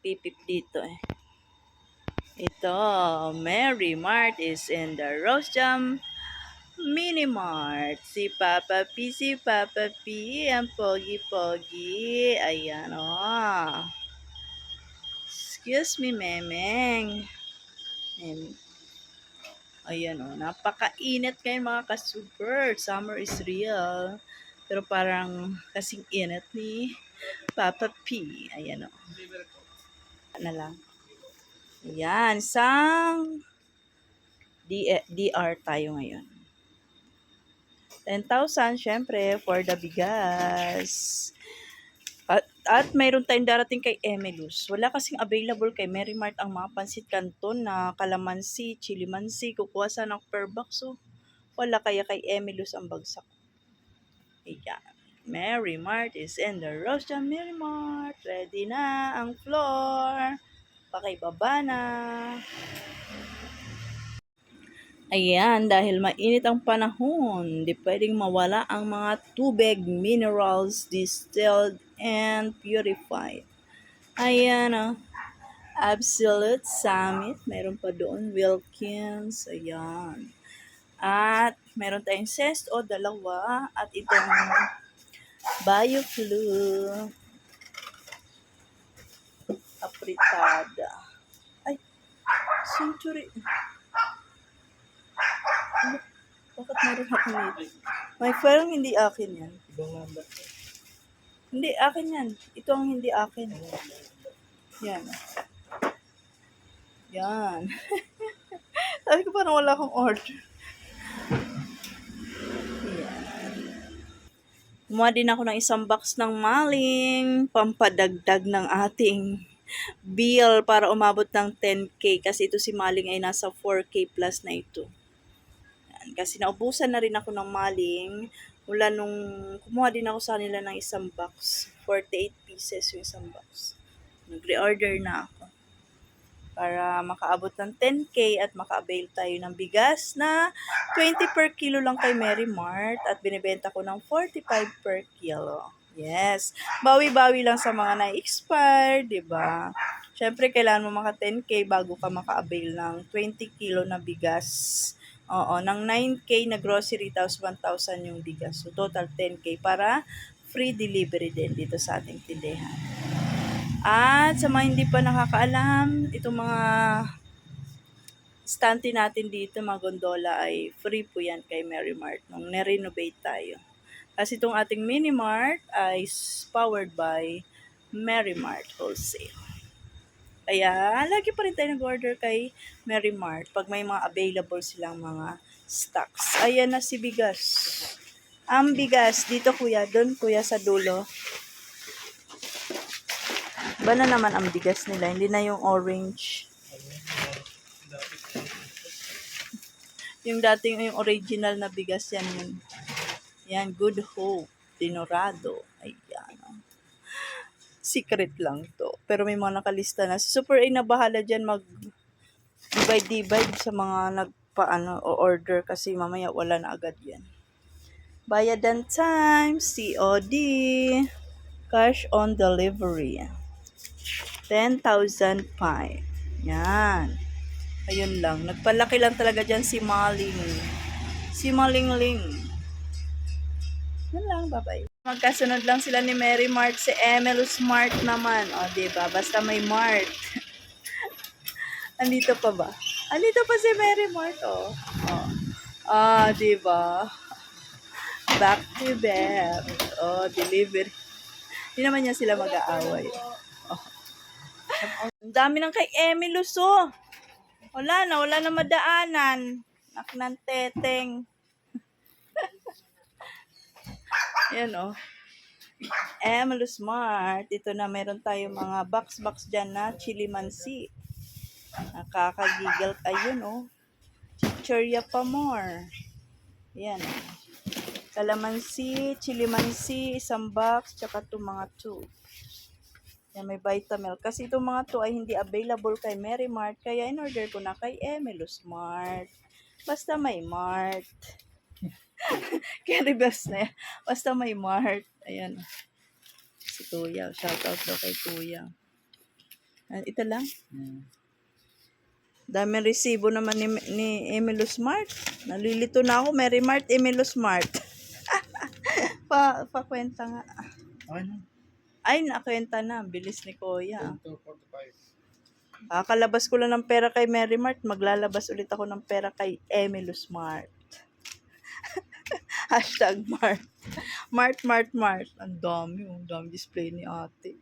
pipip dito eh. Ito, Mary Mart is in the Rose Jam Mini Mart. Si Papa P, si Papa P, ang pogi-pogi. Ayan, oh. Excuse me, Memeng. Mem. Ayan, oh. Napakainit ngayon, mga ka-super. Summer is real. Pero parang kasing init ni Papa P. Ayan, oh. Ano lang. Ayan, isang DR tayo ngayon. 10,000, syempre, for the bigas. At, at mayroon tayong darating kay Emilus. Wala kasing available kay Mary Mart ang mga pansit canton na kalamansi, chili mansi, kukuha sana ng per box. So, wala kaya kay Emilus ang bagsak. Ayan. Mary Mart is in the Jam Mary Mart. Ready na ang floor. Pakibaba na. Ayan, dahil mainit ang panahon, di pwedeng mawala ang mga tubig, minerals, distilled, and purified. Ayan, oh. Absolute Summit. Meron pa doon. Wilkins. Ayan. At meron tayong zest o dalawa. At itong Bioflu. Apritada. Ay, century. Bakit meron ako nito? May parang hindi akin yan. Ibang number. Hindi, akin yan. Ito ang hindi akin. Yan. Yan. Sabi ko parang wala akong order. Kumuha din ako ng isang box ng maling pampadagdag ng ating bill para umabot ng 10k kasi ito si maling ay nasa 4k plus na ito. Yan. Kasi naubusan na rin ako ng maling mula nung kumuha din ako sa kanila ng isang box. 48 pieces yung isang box. Nag-reorder na ako. Para makaabot ng 10k at maka-avail tayo ng bigas na 20 per kilo lang kay Mary Mart at binibenta ko ng 45 per kilo. Yes. Bawi-bawi lang sa mga na-expire, di ba? Siyempre, kailangan mo maka 10k bago ka maka-avail ng 20 kilo na bigas. Oo, ng 9K na grocery, tapos 1,000 yung bigas. So, total 10K para free delivery din dito sa ating tindahan. At sa mga hindi pa nakakaalam, itong mga stante natin dito, mga gondola, ay free po yan kay Mary Mart nung na-renovate tayo. Kasi itong ating mini mart ay powered by Mary Mart Wholesale. Kaya, lagi pa rin tayo nag-order kay Mary Mart pag may mga available silang mga stocks. Ayan na si bigas. Ang bigas, dito kuya, doon kuya sa dulo. Ba na naman ang bigas nila, hindi na yung orange. Yung dating yung original na bigas yan yun. Yan, Good Hope, Dinorado. Ayan. Secret lang to. Pero may mga nakalista na. Super A na bahala dyan mag divide-divide sa mga nagpaano o order kasi mamaya wala na agad yan. Bayadan time, COD, cash on delivery. 10,005. Yan. Ayun lang. Nagpalaki lang talaga dyan si Maling. Si Malingling. Yan lang, bye-bye. Magkasunod lang sila ni Mary Mart. Si Emil Smart naman. O, diba? Basta may Mart. Andito pa ba? Andito pa si Mary Mart, oh. oh. Ah, diba? Back to back. Oh, delivery. Hindi naman niya sila mag-aaway. Ang dami ng kay Emilus, oh. Wala na, wala na madaanan. Nak ng teteng. Yan, oh. Emily Smart. Ito na, meron tayong mga box-box dyan na chili mansi. Nakakagigil. Ayun, oh. Chichirya pa more. Yan, oh. Kalamansi, chili mansi, isang box, tsaka itong mga two. Yan, may Vitamil. Kasi itong mga to ay hindi available kay Mary Mart. Kaya in-order ko na kay Emily Smart. Basta may Mart. Kaya reverse na yan. Basta may Mart. Ayan. Si Kuya. Shout out daw kay Kuya. Ah, ito lang. Hmm. Daming resibo naman ni, ni Emilio Smart. Nalilito na ako. Mary Mart, Emilio Smart. pa, pakwenta nga. Okay na. Ay, nakwenta na. Bilis ni Kuya. 245. Kakalabas ko lang ng pera kay Mary Mart. Maglalabas ulit ako ng pera kay Emilio Smart. Hashtag Mart. Mart, Mart, Mart. Ang dami. oh. Ang dami display ni ate.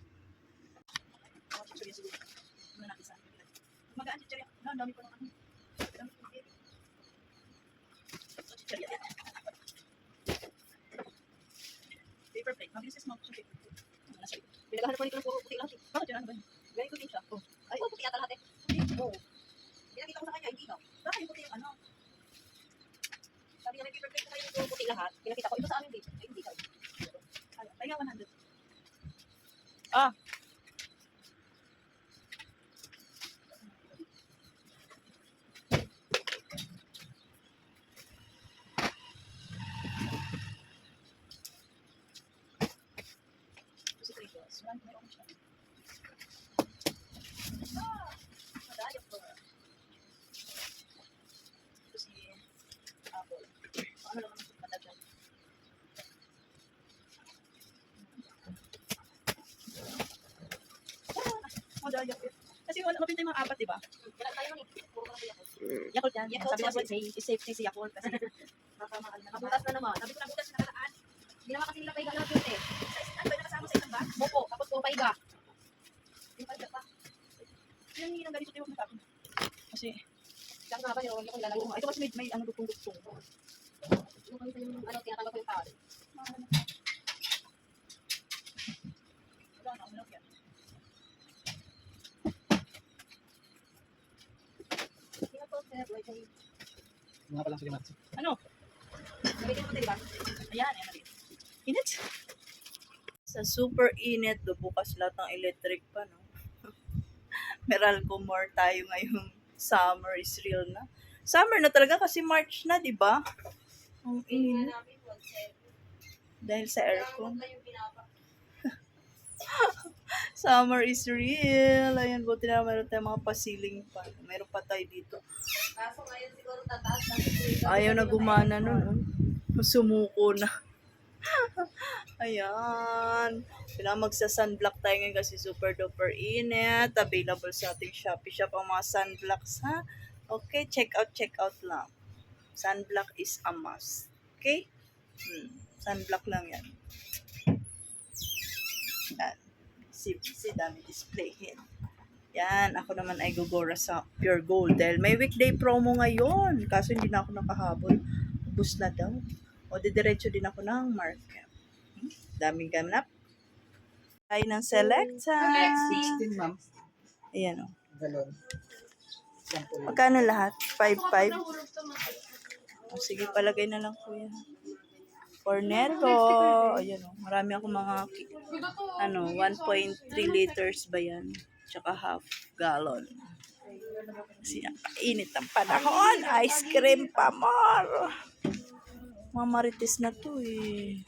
Magaan chichirya. Ang dami ko ng ano. Paper plate. Mabilis sa smoke. Pinagahan ko nito ng puro puti lahat. eh. Bakit yun? Ano ba yun? Ganyan ko din siya. Oh. Ay, oh, puti yata lahat eh. Puti. Oo. Pinakita ko sa kanya, hindi no. Bakit yung puti yung ano? Sabi niya, may paper plate na kayo nito puti lahat. Pinakita ko, ito sa amin din. Ay, hindi ka. Ay, ay, nga 100. Ah. Kasi three balls. One, meron ko siya. Ah! Madayok ko. Ito si Apple. Ano naman ang matagal? Madayok eh. Kasi wala mapinta yung mga apat, di ba? Wala tayo nun eh. Puro mga Yakult. Yakult yan. Yakult, Sabi Yakult. safe, safety si Yakult. Kasi baka maal na Nabutas na naman. Sabi ko nabutas na nakataan. Hindi naman kasi nila pahiga lahat yun eh. Sa ano ba yung nakasama sa isang bag? Mopo, tapos puro pahiga. Yung palda pa. Yung hindi ng ganito tayo matapon. Kasi, Diyan nga ba yun? Yung lalagay ito kasi may, may ano dugtong-dugtong. Yung kanisa yung ano, tinatanggal ko yung tao. Wala na, wala yan. Sino to, sir? Wait, wait. Mga pa lang sige Matsi. Ano? Nabigyan mo tayo ba? Ayan, ayan. Init. Sa super init, do bukas lahat ng electric pa, no? Meralco more tayo ngayong summer is real na. Summer na talaga kasi March na, di ba? Ang init. Dahil sa aircon. Summer is real. Ayan, buti na meron tayong mga pasiling pa. Meron pa tayo dito. Kaso ngayon siguro tataas na. Ayaw na gumana nun. oh. Sumuko na. Ayan. Kailangan magsa-sunblock tayo ngayon kasi super duper init. Available sa ating Shopee Shop ang mga sunblocks, ha? Okay, check out, check out lang. Sunblock is a must. Okay? Hmm. Sunblock lang. Yan. Si, si dami displayhin. Yan, ako naman ay gugora sa Pure Gold dahil may weekday promo ngayon. Kaso hindi na ako nakahabol. Ubus na daw. O didiretso din ako ng market. Hmm? Daming ganap. Ay ng Selecta. 16 ma'am. Ayan o. Galon. Sample. Magkano lahat? 5-5? O sige, palagay na lang kuya. Cornetto. Ayan o. Marami ako mga ano, 1.3 liters ba yan? Tsaka half gallon. Kasi init ang panahon. Ice cream pa more. Mamarites na to eh.